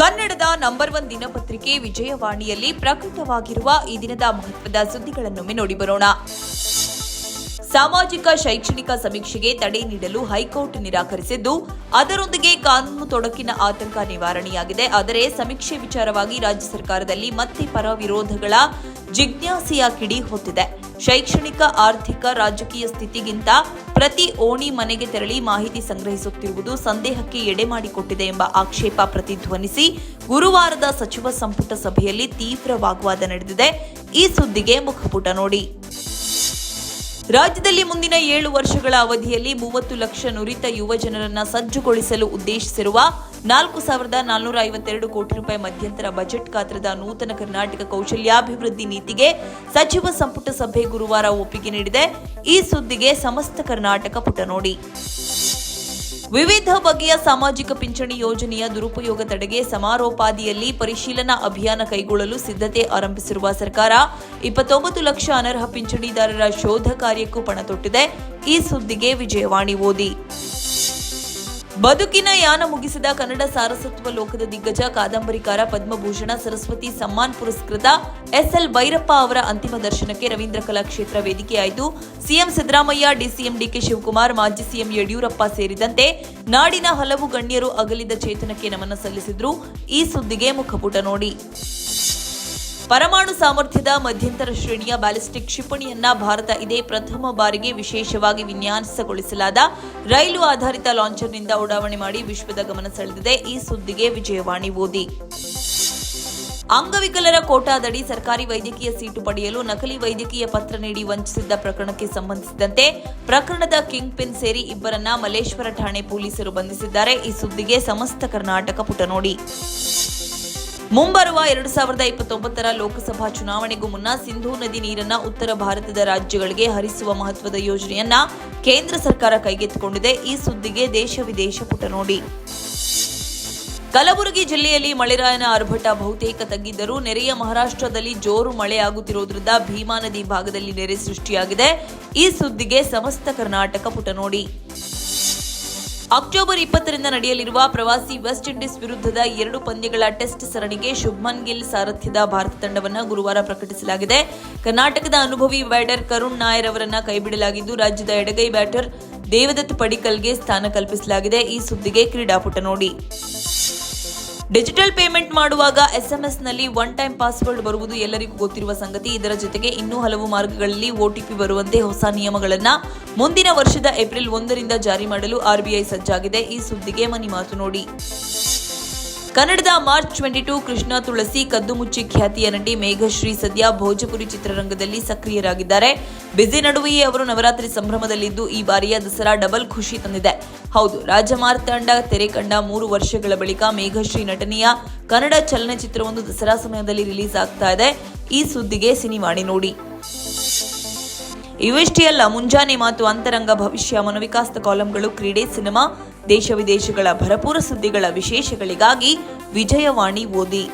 ಕನ್ನಡದ number one ದಿನಪತ್ರಿಕೆ ವಿಜಯವಾಣಿಯಲ್ಲಿ ಪ್ರಕಟವಾಗಿರುವ ಈ ದಿನದ ಮಹತ್ವದ ಸುದ್ದಿಗಳನ್ನೊಮ್ಮೆ ನೋಡಿ ಬರೋಣ. ಸಾಮಾಜಿಕ, ಶೈಕ್ಷಣಿಕ ಸಮೀಕ್ಷೆಗೆ ತಡೆ ನೀಡಲು ಹೈಕೋರ್ಟ್ ನಿರಾಕರಿಸಿದ್ದು, ಅದರೊಂದಿಗೆ ಕಾನೂನು ತೊಡಕಿನ ಆತಂಕ ನಿವಾರಣೆಯಾಗಿದೆ. ಆದರೆ ಸಮೀಕ್ಷೆ ವಿಚಾರವಾಗಿ ರಾಜ್ಯ ಸರ್ಕಾರದಲ್ಲಿ ಮತ್ತೆ ಪರ ವಿರೋಧಗಳ ಜಿಜ್ಞಾಸೆಯ ಕಿಡಿ ಹೊತ್ತಿದೆ. ಶೈಕ್ಷಣಿಕ, ಆರ್ಥಿಕ, ರಾಜಕೀಯ ಸ್ಥಿತಿಗಿಂತ ಪ್ರತಿ ಓಣಿ ಮನೆಗೆ ತೆರಳಿ ಮಾಹಿತಿ ಸಂಗ್ರಹಿಸುತ್ತಿರುವುದು ಸಂದೇಹಕ್ಕೆ ಎಡೆ ಮಾಡಿಕೊಟ್ಟಿದೆ ಎಂಬ ಆಕ್ಷೇಪ ಪ್ರತಿಧ್ವನಿಸಿ ಗುರುವಾರದ ಸಚಿವ ಸಂಪುಟ ಸಭೆಯಲ್ಲಿ ತೀವ್ರ ವಾಗ್ವಾದ ನಡೆದಿದೆ. ಈ ಸುದ್ದಿಗೆ ಮುಖಪುಟ ನೋಡಿ. ರಾಜ್ಯದಲ್ಲಿ ಮುಂದಿನ ಏಳು ವರ್ಷಗಳ ಅವಧಿಯಲ್ಲಿ ಮೂವತ್ತು ಲಕ್ಷ ನುರಿತ ಯುವ ಜನರನ್ನ ಸಜ್ಜುಗೊಳಿಸಲು ಉದ್ದೇಶಿಸಿರುವ ನಾಲ್ಕು ಸಾವಿರದ ನಾಲ್ನೂರ ಐವತ್ತೆರಡು ಕೋಟಿ ರೂಪಾಯಿ ಮಧ್ಯಂತರ ಬಜೆಟ್ ಗಾತ್ರದ ನೂತನ ಕರ್ನಾಟಕ ಕೌಶಲ್ಯಾಭಿವೃದ್ಧಿ ನೀತಿಗೆ ಸಚಿವ ಸಂಪುಟ ಸಭೆ ಗುರುವಾರ ಒಪ್ಪಿಗೆ ನೀಡಿದೆ. ಈ ಸುದ್ದಿಗೆ ಸಮಸ್ತ ಕರ್ನಾಟಕ ಪುಟ ನೋಡಿ. ವಿವಿಧ ಬಗೆಯ ಸಾಮಾಜಿಕ ಪಿಂಚಣಿ ಯೋಜನೆಯ ದುರುಪಯೋಗ ತಡೆಗೆ ಸಮಾರೋಪಾದಿಯಲ್ಲಿ ಪರಿಶೀಲನಾ ಅಭಿಯಾನ ಕೈಗೊಳ್ಳಲು ಸಿದ್ಧತೆ ಆರಂಭಿಸಿರುವ ಸರ್ಕಾರ, ಇಪ್ಪತ್ತೊಂಬತ್ತು ಲಕ್ಷ ಅನರ್ಹ ಪಿಂಚಣಿದಾರರ ಶೋಧ ಕಾರ್ಯಕ್ಕೂ ಪಣತೊಟ್ಟಿದೆ. ಈ ಸುದ್ದಿಗೆ ವಿಜಯವಾಣಿ ಓದಿ. ಬದುಕಿನ ಯಾನ ಮುಗಿಸಿದ ಕನ್ನಡ ಸಾರಸತ್ವ ಲೋಕದ ದಿಗ್ಗಜ ಕಾದಂಬರಿಕಾರ ಪದ್ಮಭೂಷಣ ಸರಸ್ವತಿ ಸಮ್ಮಾನ್ ಪುರಸ್ಕೃತ ಎಸ್ಎಲ್ ಭೈರಪ್ಪ ಅವರ ಅಂತಿಮ ದರ್ಶನಕ್ಕೆ Ravindra Kalakshetra ವೇದಿಕೆಯಾಯಿತು. CM Siddaramaiah, DCM DK Shivakumar, ಮಾಜಿ ಸಿಎಂ ಯಡಿಯೂರಪ್ಪ ಸೇರಿದಂತೆ ನಾಡಿನ ಹಲವು ಗಣ್ಯರು ಅಗಲಿದ ಚೇತನಕ್ಕೆ ನಮನ ಸಲ್ಲಿಸಿದ್ರು. ಈ ಸುದ್ದಿಗೆ ಮುಖಪುಟ ನೋಡಿ. ಪರಮಾಣು ಸಾಮರ್ಥ್ಯದ ಮಧ್ಯಂತರ ಶ್ರೇಣಿಯ ಬ್ಯಾಲಿಸ್ಟಿಕ್ ಕ್ಷಿಪಣಿಯನ್ನ ಭಾರತ ಇದೇ ಪ್ರಥಮ ಬಾರಿಗೆ ವಿಶೇಷವಾಗಿ ವಿನ್ಯಾಸಗೊಳಿಸಲಾದ ರೈಲು ಆಧಾರಿತ ಲಾಂಚರ್ನಿಂದ ಉಡಾವಣೆ ಮಾಡಿ ವಿಶ್ವದ ಗಮನ ಸೆಳೆದಿದೆ. ಈ ಸುದ್ದಿಗೆ ವಿಜಯವಾಣಿ ಓದಿ. ಅಂಗವಿಕಲರ ಕೋಟಾದಡಿ ಸರ್ಕಾರಿ ವೈದ್ಯಕೀಯ ಸೀಟು ಪಡೆಯಲು ನಕಲಿ ವೈದ್ಯಕೀಯ ಪತ್ರ ನೀಡಿ ವಂಚಿಸಿದ್ದ ಪ್ರಕರಣಕ್ಕೆ ಸಂಬಂಧಿಸಿದಂತೆ ಪ್ರಕರಣದ ಕಿಂಗ್ ಪಿನ್ ಸೇರಿ ಇಬ್ಬರನ್ನ ಮಲ್ಲೇಶ್ವರ ಠಾಣೆ ಪೊಲೀಸರು ಬಂಧಿಸಿದ್ದಾರೆ. ಈ ಸುದ್ದಿಗೆ ಸಮಸ್ತ ಕರ್ನಾಟಕ ಪುಟ ನೋಡಿ. ಮುಂಬರುವ ಎರಡು ಸಾವಿರದ ಇಪ್ಪತ್ತೊಂಬತ್ತರ ಲೋಕಸಭಾ ಚುನಾವಣೆಗೂ ಮುನ್ನ ಸಿಂಧೂ ನದಿ ನೀರನ್ನ ಉತ್ತರ ಭಾರತದ ರಾಜ್ಯಗಳಿಗೆ ಹರಿಸುವ ಮಹತ್ವದ ಯೋಜನೆಯನ್ನ ಕೇಂದ್ರ ಸರ್ಕಾರ ಕೈಗೆತ್ತಿಕೊಂಡಿದೆ. ಈ ಸುದ್ದಿಗೆ ದೇಶ ವಿದೇಶ ಪುಟ ನೋಡಿ. ಕಲಬುರಗಿ ಜಿಲ್ಲೆಯಲ್ಲಿ ಮಳೆರಾಯನ ಆರ್ಭಟ ಬಹುತೇಕ ತಗ್ಗಿದ್ದರೂ ನೆರೆಯ ಮಹಾರಾಷ್ಟ್ರದಲ್ಲಿ ಜೋರು ಮಳೆಯಾಗುತ್ತಿರುವುದರಿಂದ ಭೀಮಾ ನದಿ ಭಾಗದಲ್ಲಿ ನೆರೆ ಸೃಷ್ಟಿಯಾಗಿದೆ. ಈ ಸುದ್ದಿಗೆ ಸಮಸ್ತ ಕರ್ನಾಟಕ ಪುಟ ನೋಡಿ. ಅಕ್ಟೋಬರ್ ಇಪ್ಪತ್ತರಿಂದ ನಡೆಯಲಿರುವ ಪ್ರವಾಸಿ ವೆಸ್ಟ್ ಇಂಡೀಸ್ ವಿರುದ್ಧದ ಎರಡು ಪಂದ್ಯಗಳ ಟೆಸ್ಟ್ ಸರಣಿಗೆ ಶುಭ್ಮನ್ ಗಿಲ್ ಸಾರಥ್ಯದ ಭಾರತ ತಂಡವನ್ನು ಗುರುವಾರ ಪ್ರಕಟಿಸಲಾಗಿದೆ. ಕರ್ನಾಟಕದ ಅನುಭವಿ ಬ್ಯಾಟರ್ ಕರುಣ್ ನಾಯರ್ ಅವರನ್ನ ಕೈಬಿಡಲಾಗಿದ್ದು, ರಾಜ್ಯದ ಎಡಗೈ ಬ್ಯಾಟರ್ ದೇವದತ್ ಪಡಿಕಲ್ಗೆ ಸ್ಥಾನ ಕಲ್ಪಿಸಲಾಗಿದೆ. ಈ ಸುದ್ದಿಗೆ ಕ್ರೀಡಾಪುಟ ನೋಡಿ. ಡಿಜಿಟಲ್ ಪೇಮೆಂಟ್ ಮಾಡುವಾಗ ಎಸ್ಎಂಎಸ್ನಲ್ಲಿ ಒನ್ ಟೈಮ್ ಪಾಸ್ವರ್ಡ್ ಬರುವುದು ಎಲ್ಲರಿಗೂ ಗೊತ್ತಿರುವ ಸಂಗತಿ. ಇದರ ಜೊತೆಗೆ ಇನ್ನೂ ಹಲವು ಮಾರ್ಗಗಳಲ್ಲಿ ಒಟಿಪಿ ಬರುವಂತೆ ಹೊಸ ನಿಯಮಗಳನ್ನು ಮುಂದಿನ ವರ್ಷದ ಏಪ್ರಿಲ್ ಒಂದರಿಂದ ಜಾರಿ ಮಾಡಲು ಆರ್ಬಿಐ ಸಜ್ಜಾಗಿದೆ. ಈ ಸುದ್ದಿಗೆ ಮನಿ ಮಾತು ನೋಡಿ. ಕನ್ನಡದ March twenty two Krishna Tulasi ಕದ್ದು ಮುಚ್ಚಿ ಖ್ಯಾತಿಯ ನಟಿ ಮೇಘಶ್ರೀ ಸದ್ಯ ಭೋಜಪುರಿ ಚಿತ್ರರಂಗದಲ್ಲಿ ಸಕ್ರಿಯರಾಗಿದ್ದಾರೆ. ಬ್ಯುಸಿ ನಡುವೆಯೇ ಅವರು ನವರಾತ್ರಿ ಸಂಭ್ರಮದಲ್ಲಿದ್ದು ಈ ಬಾರಿಯ ದಸರಾ ಡಬಲ್ ಖುಷಿ ತಂದಿದೆ. ಹೌದು ರಾಜಮಾರ್ತಾಂಡ ತೆರೆ ಕಂಡ ಮೂರು ವರ್ಷಗಳ ಬಳಿಕ ಮೇಘಶ್ರೀ ನಟನೆಯ ಕನ್ನಡ ಚಲನಚಿತ್ರವೊಂದು ದಸರಾ ಸಮಯದಲ್ಲಿ ರಿಲೀಸ್ ಆಗ್ತಾ ಇದೆ. ಈ ಸುದ್ದಿಗೆ ಸಿನಿಮಾಣಿ ನೋಡಿ. ಇವಿಷ್ಟೇ ಅಲ್ಲ ಮುಂಜಾನೆ ಮಾತು ಅಂತರಂಗ ಭವಿಷ್ಯ ಮನೋವಿಕಾಸ್ತ ಕಾಲಂಗಳು ಕ್ರೀಡೆ, ಸಿನಿಮಾ, ದೇಶ ವಿದೇಶಗಳ ಭರಪೂರ ಸುದ್ದಿಗಳ ವಿಶೇಷಗಳಿಗಾಗಿ ವಿಜಯವಾಣಿ ಓದಿ.